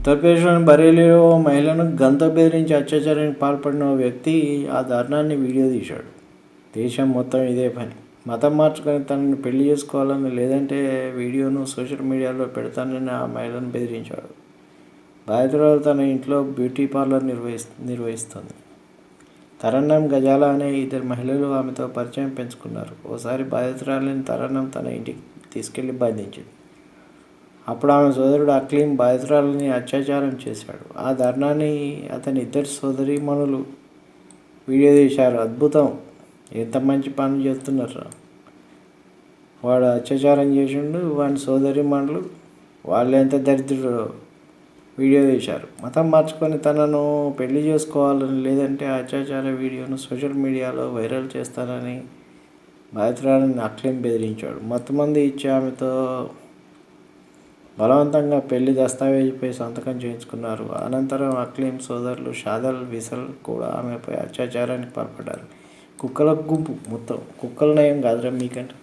ఉత్తరప్రదేశ్లోని బరేలీలో ఓ మహిళను గంతో బెదిరించి అత్యాచారానికి పాల్పడిన ఓ వ్యక్తి ఆ దారుణాన్ని వీడియో తీశాడు. దేశం మొత్తం ఇదే పని. మతం మార్చుకొని తనని పెళ్ళి చేసుకోవాలని లేదంటే వీడియోను సోషల్ మీడియాలో పెడతానని ఆ మహిళను బెదిరించాడు. బాధితురాలు తన ఇంట్లో బ్యూటీ పార్లర్ నిర్వహిస్ నిర్వహిస్తుంది. తరన్నం గజాల అనే ఇద్దరు మహిళలు ఆమెతో పరిచయం పెంచుకున్నారు. ఓసారి బాధితురాలిని తరణం తన ఇంటికి తీసుకెళ్ళి బంధించింది. అప్పుడు ఆమె సోదరుడు అక్లీం బాధితురాలని అత్యాచారం చేశాడు. ఆ దారుణాన్ని అతని ఇద్దరు సోదరీమణులు వీడియో తీశారు. అద్భుతం. ఎంత మంచి పని చేస్తున్నారు వాడు అత్యాచారం చేసిండు వాడి సోదరీమణులు వాళ్ళు ఎంత దరిద్రుడు వీడియో తీశారు. మతం మార్చుకొని తనను పెళ్ళి చేసుకోవాలని లేదంటే ఆ అత్యాచార వీడియోను సోషల్ మీడియాలో వైరల్ చేస్తానని బాధితురాలని అక్లీం బెదిరించాడు. మొత్తమంది ఇచ్చి ఆమెతో బలవంతంగా పెళ్ళి దస్తావేజీపై సంతకం చేయించుకున్నారు. అనంతరం అక్లీం సోదరులు షాదల్ విసల్ కూడా ఆమెపై అత్యాచారానికి పాల్పడ్డారు. కుక్కల గుంపు మొత్తం కుక్కల నయం కాదురా మీకంటే.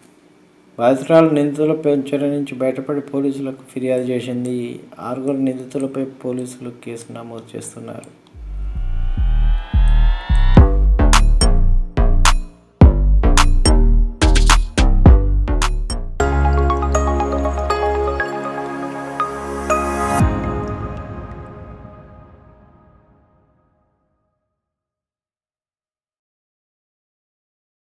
బాధితురాలు నిందితుల పెంచర నుంచి బయటపడి పోలీసులకు ఫిర్యాదు చేసింది. ఆరుగురు నిందితులపై పోలీసులు కేసు నమోదు చేస్తున్నారు.